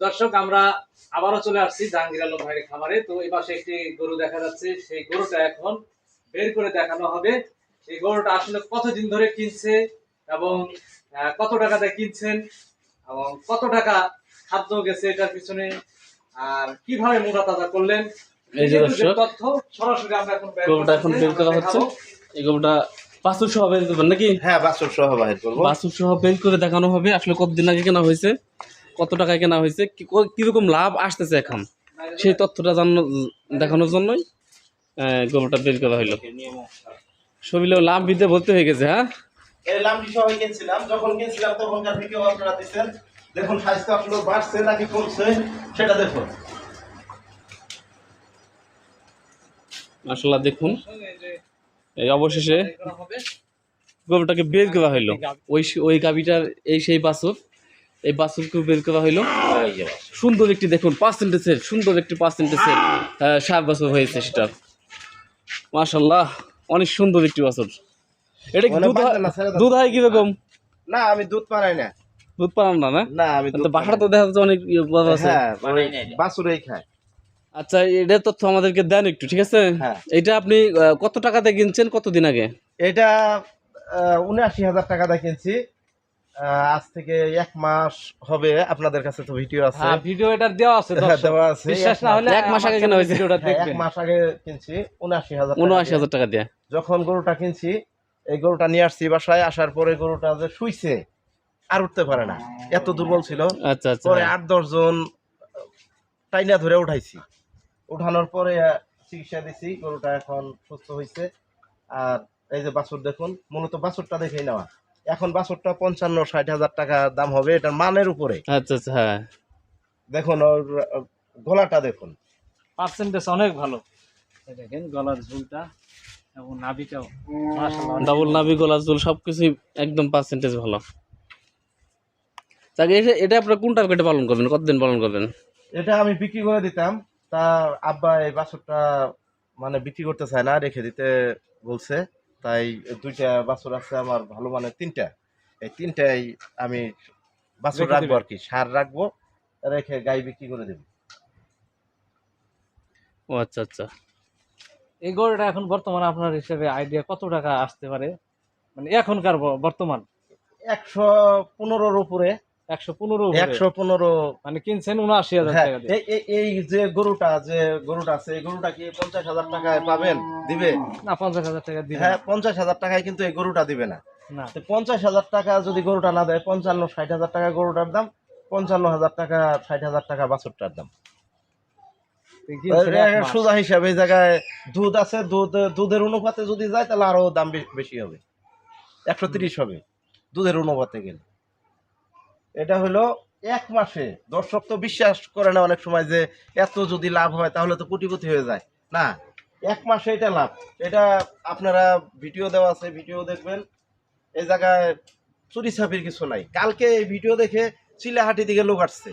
দর্শক আমরা আবারও চলে আসছি জাহাঙ্গীর আলম ভাইয়ের খামারে। তো এই পাশে একটি গরু দেখা যাচ্ছে সেই গরুটা এখন বের করে দেখানো হবে। এই গরুটা আসলে কতদিন ধরে কিনছে এবং কত টাকাতে কিনছেন এবং কত টাকা খাদ্য গেছে এটার পিছনে আর কীভাবে মোটা তাজা করলেন এই যে দর্শক, তথ্য সরাসরি আমরা এখন গরুটা এখন বের করা হচ্ছে। এই গরুটা বাছুর সহ বের করবেন নাকি? হ্যাঁ বাছুর সহ বাহির করব। বাছুর সহ বের করে দেখানো হবে আসলে কতদিন আগে কেনা হয়েছে। কত টাকায় কেনা হয়েছে কীরকম লাভ আসতেছে এখন? সেই তথ্যটা জানানো দেখানোর জন্যই গরুটা বের করা হইল। শরীরে লাভ বিদ্যে ভর্তি হয়ে গেছে হ্যাঁ? দেখুন স্বাস্থ্য আপনার বাড়ছে নাকি কমছে সেটা দেখুন। আসলে দেখুন। এই অবশেষে গরুটাকে বের করা হইল। ওই ওই গাবিটার এই সেই বাছুর। এই বাছুরকে বের করা হইল। সুন্দর একটি দেখুন পার্সেন্টেজের সুন্দর একটি পার্সেন্টেজের সাত বছর হয়েছে সেটার মাশাল্লাহ অনেক সুন্দর একটি বছর। এটা মানে দুধ হয়- কীরকম? না আমি দুধ পানাই না। দুধ না না? না আমি তো তো দেখা যাচ্ছে অনেক ইয়ে হ্যাঁ খায়। আচ্ছা এটা তথ্য আমাদেরকে দেন একটু ঠিক আছে? হ্যাঁ। এটা আপনি কত টাকাতে কিনছেন কতদিন আগে? এটা উনআশি হাজার টাকা দিয়ে কিনছি। আহ, আজ থেকে এক মাস হবে আপনাদের কাছে তো ভিডিও আছে। হ্যাঁ ভিডিও এটা দেওয়া আছে হ্যাঁ, দর্শক। দেওয়া আছে। বিশ্বাস না হলে এক মাস আগে কেনা হয়েছে। ভিডিওটা হ্যাঁ, এক মাস আগে কিনছি উনআশি হাজার টাকা উনআশি দিয়ে। হাজার টাকা দিয়ে। যখন গরুটা কিনছি এই গরুটা নিয়ে আসছি বাসায় আসার পরে গরুটা যে শুইছে আর উঠতে পারে না। এত দুর্বল ছিল। আচ্ছা আচ্ছা। পরে আট দশ জন টাইনা ধরে উঠাইছি। উঠানোর পরে চিকিৎসা দিছি গরুটা এখন সুস্থ হয়েছে আর এই যে বাছুর দেখুন মূলত বাছুরটা দেখেই নেওয়া। এখন বাছুরটা পঞ্চান্ন ষাট হাজার টাকা দাম হবে এটার মানের উপরে। আচ্ছা আচ্ছা হ্যাঁ। দেখুন ওর গলাটা দেখুন। পার্সেন্টেজ অনেক ভালো। দেখেন গলার ঝুলটা এবং নাভিটাও ডাবল নাভি গলা চুল সবকিছুই একদম পার্সেন্টেজ ভালো। তাকে এটা এটা আপনার কোনটা কেটে পালন করবেন? কতদিন পালন করবেন? এটা আমি বিক্রি করে দিতাম। তা আব্বা এই বাছুরটা মানে বিক্রি করতে চায় না রেখে দিতে বলছে। তাই দুইটা বাছুর আছে আমার ভালো মানে তিনটা। এই তিনটাই আমি বাছুর রাখব আর কি সার রাখব রেখে গাই বিক্রি করে দেবো। ও আচ্ছা আচ্ছা। এই গরুটা এখন বর্তমানে আপনার হিসেবে আইডিয়া কত টাকা আসতে পারে? মানে এখনকার বর্তমান? একশো পনেরোর উপরে। একশো পনেরো একশো পনেরো। মানে কিনছেন উনআশি হাজার হ্যাঁ টাকা এই- যে গরুটা যে গরুটা আছে এই গরুটা কি পঞ্চাশ হাজার টাকায় পাবেন? দিবে? না পঞ্চাশ হাজার টাকা দিবেন হ্যাঁ পঞ্চাশ হাজার টাকায় কিন্তু এই গরুটা দিবে না। না। পঞ্চাশ হাজার টাকা যদি গরুটা না দেয় পঞ্চান্ন ষাট হাজার টাকা গরুটার দাম পঞ্চান্ন হাজার টাকা ষাট হাজার টাকা বাছুরটার দাম। সোজা হিসাবে এই জায়গায় দুধ আছে দুধ দুধের অনুপাতে যদি যায় তাহলে আরও দাম বেশি হবে। একশো তিরিশ হবে। দুধের অনুপাতে গেলে। এটা হলো এক মাসে। দর্শক তো বিশ্বাস করে না অনেক সময় যে এত যদি লাভ হয় তাহলে তো কোটিপতি হয়ে যায়। না, এক মাসে এটা লাভ। এটা আপনারা ভিডিও দেওয়া আছে, ভিডিও দেখবেন। এই জায়গায় চুরি ছাপির কিছু নাই। কালকে এই ভিডিও দেখে চিলাহাটি দিকে লোক আসছে।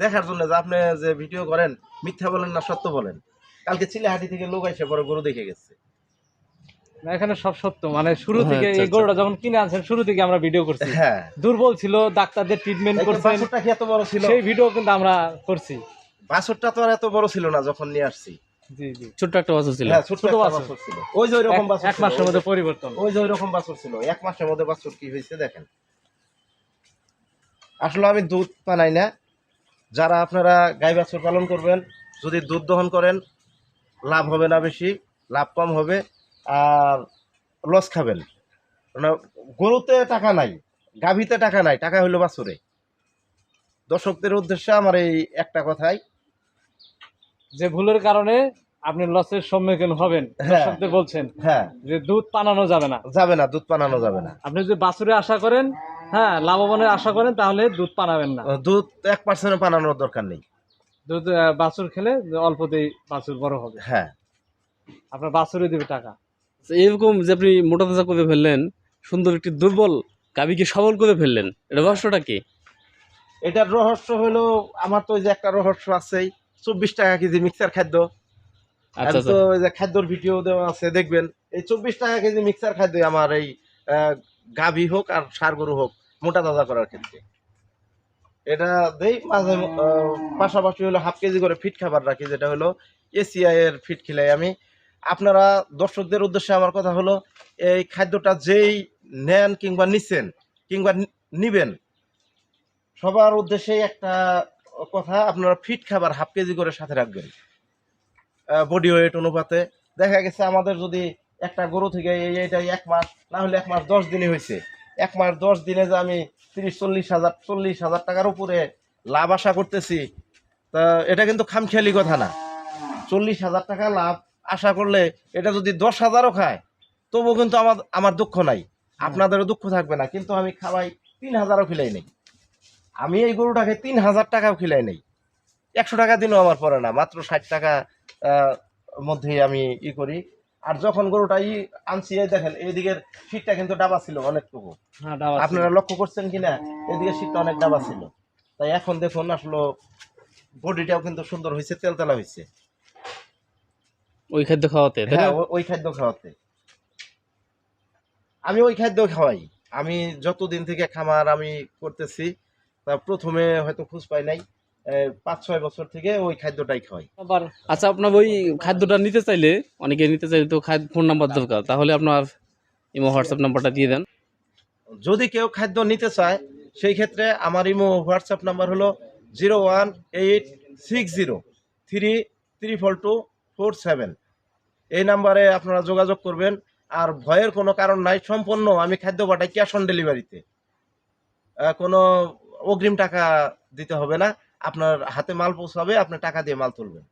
দেখার জন্য যে আপনি যে ভিডিও করেন, মিথ্যা বলেন না, সত্য বলেন। কালকে চিলাহাটি থেকে লোক এসে পরে গরু দেখে গেছে। এখানে সব সত্য। মানে শুরু হ্যাঁ, থেকে আচ্ছা, এই গরুটা যখন কিনে আনছেন শুরু থেকে আমরা ভিডিও করছি। হ্যাঁ। দুর্বল ছিল ডাক্তারদের ট্রিটমেন্ট করছেন। বাছুরটা এত বড় ছিল? সেই ভিডিও কিন্তু আমরা করছি। বাছুরটা তো আর এত বড় ছিল না যখন নিয়ে আসছি। জি জি। একটা বাছুর ছিল। হ্যাঁ ছোট ছোট বাছুর। বাছুর ছিল। ওই যে ওইরকম বাছুর এক মাসের মধ্যে পরিবর্তন। ওই যে ওইরকম বাছুর ছিল। এক মাসের মধ্যে বাছুর কি হয়েছে দেখেন। আসলে আমি দুধ পানাই না। যারা আপনারা গাই বাছুর পালন করবেন যদি দুধ দহন করেন লাভ হবে না বেশি লাভ কম হবে। লস খাবেন। মানে গরুতে টাকা নাই গাভীতে টাকা নাই টাকা হইল বাছুরে। দর্শকদের উদ্দেশ্যে আমার এই একটা কথাই। যে ভুলের কারণে আপনি লসের সম্মুখীন হবেন হ্যাঁ। দর্শকদের বলছেন হ্যাঁ। যে দুধ পানানো যাবে না। যাবে না দুধ পানানো যাবে না। আপনি যদি বাছুরে আশা করেন হ্যাঁ লাভবানের আশা করেন তাহলে দুধ পানাবেন না। দুধ এক পার্সেন্ট পানানোর দরকার নেই। দুধ বাছুর খেলে অল্পতেই বাছুর বড় হবে। হ্যাঁ। আপনার বাছুরে দিবে টাকা। এরকম যে আপনি মোটা তাজা করে ফেললেন সুন্দর একটি দুর্বল গাবিকে সবল করে ফেললেন রহস্যটা কি? এটার রহস্য হলো আমার তো যে একটা রহস্য আছেই চব্বিশ টাকা কেজি মিক্সার খাদ্য। আচ্ছা তো আচ্ছা যে খাদ্যর ভিডিও দেওয়া আছে দেখবেন এই চব্বিশ টাকা কেজি মিক্সার খাদ্য আমার এই গাভী হোক আর সার গরু হোক মোটা তাজা করার ক্ষেত্রে। এটা দেই মাঝে পাশাপাশি হলো হাফ কেজি করে ফিট খাবার রাখি যেটা হলো এসিআই এর ফিট খিলাই আমি। আপনারা দর্শকদের উদ্দেশ্যে আমার কথা হলো, এই খাদ্যটা যেই নেন কিংবা নিচ্ছেন কিংবা নিবেন, সবার উদ্দেশ্যে একটা কথা, আপনারা ফিট খাবার হাফ কেজি করে সাথে রাখবেন। বডি ওয়েট অনুপাতে। দেখা গেছে আমাদের যদি একটা গরু থেকে এই এইটা এক মাস, না হলে এক মাস দশ দিনই হয়েছে। এক মাস দশ দিনে যে আমি তিরিশ, চল্লিশ হাজার চল্লিশ হাজার টাকার উপরে লাভ আশা করতেছি, তা এটা কিন্তু খামখেয়ালি কথা না। চল্লিশ হাজার টাকা লাভ আশা করলে এটা যদি দশ হাজারও খায় তবুও কিন্তু আমার আমার দুঃখ নাই। আপনাদেরও দুঃখ থাকবে না কিন্তু আমি খাওয়াই তিন হাজারও খিলাই নেই। আমি এই গরুটাকে তিন হাজার টাকাও খিলাই নেই। একশো টাকা দিনও আমার পড়ে না মাত্র ষাট টাকা আহ, মধ্যেই আমি ই করি। আর যখন গরুটা ই আনছি এই দেখেন এইদিকের শীতটা কিন্তু ডাবা ছিল অনেকটুকু। হ্যাঁ। আপনারা লক্ষ্য করছেন কিনা? এদিকে শীতটা অনেক ডাবা ছিল। তাই এখন দেখুন আসলে বডিটাও কিন্তু সুন্দর হয়েছে তেলতেলা হয়েছে। ওই খাদ্য খাওয়াতে তাই না? হ্যাঁ ওই খাদ্য খাওয়াতে। আমি ওই খাদ্য খাওয়াই। আমি যতদিন থেকে খামার আমি করতেছি তা প্রথমে হয়তো খোঁজ পাই নাই পাঁচ ছয় বছর থেকে ওই খাদ্যটাই খাওয়াই। আবার আচ্ছা আপনার ওই খাদ্যটা নিতে চাইলে অনেকে নিতে চাইলে তো খাদ্য ফোন নাম্বার দরকার তাহলে আপনার ইমো হোয়াটসঅ্যাপ নাম্বারটা দিয়ে দেন। যদি কেউ খাদ্য নিতে চায় সেই ক্ষেত্রে আমার ইমো হোয়াটসঅ্যাপ নাম্বার হলো zero one eight six zero three three four two four seven. এই নাম্বারে আপনারা যোগাযোগ করবেন। আর ভয়ের কোনো কারণ নাই সম্পূর্ণ আমি খাদ্য পাঠাই ক্যাশ অন ডেলিভারিতে কোনো অগ্রিম টাকা দিতে হবে না। আপনার হাতে মাল পৌঁছাবে আপনি টাকা দিয়ে মাল তুলবেন।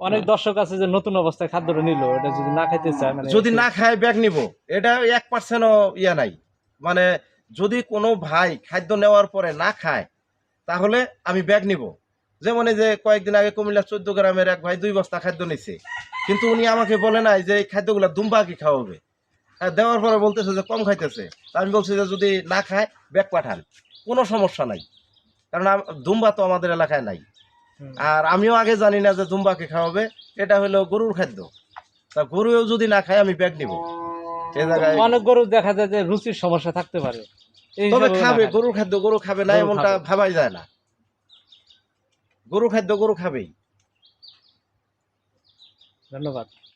অনেক দর্শক আছে যে নতুন অবস্থায় খাদ্যটা নিল এটা যদি না খেতে চায় মানে যদি না খায় ব্যাগ নিব। এটা এক পার্সেন্টও ইয়া নাই। মানে যদি কোনো ভাই খাদ্য নেওয়ার পরে না খায় তাহলে আমি ব্যাগ নিব। যেমন এই যে কয়েকদিন আগে কুমিল্লা চোদ্দ গ্রামের এক ভাই দুই বস্তা খাদ্য নিছে। কিন্তু উনি আমাকে বলে নাই যে এই খাদ্যগুলো দুম্বা কি খাওয়াবে। দেওয়ার পরে বলতেছে যে কম খাইতেছে। আমি বলছি যে যদি না খায় ব্যাগ পাঠান। কোনো সমস্যা নাই। কারণ দুম্বা তো আমাদের এলাকায় নাই। আর আমিও আগে জানি না যে দুম্বাকে খাওয়াবে। এটা হলো গরুর খাদ্য। তা গরুও যদি না খায় আমি ব্যাগ নিব। এই জায়গায় অনেক গরু দেখা যায় যে রুচির সমস্যা থাকতে পারে। তবে খাবে গরুর খাদ্য গরু খাবে না এমনটা ভাবাই যায় না। গরু খাদ্য গরু খাবেই। ধন্যবাদ।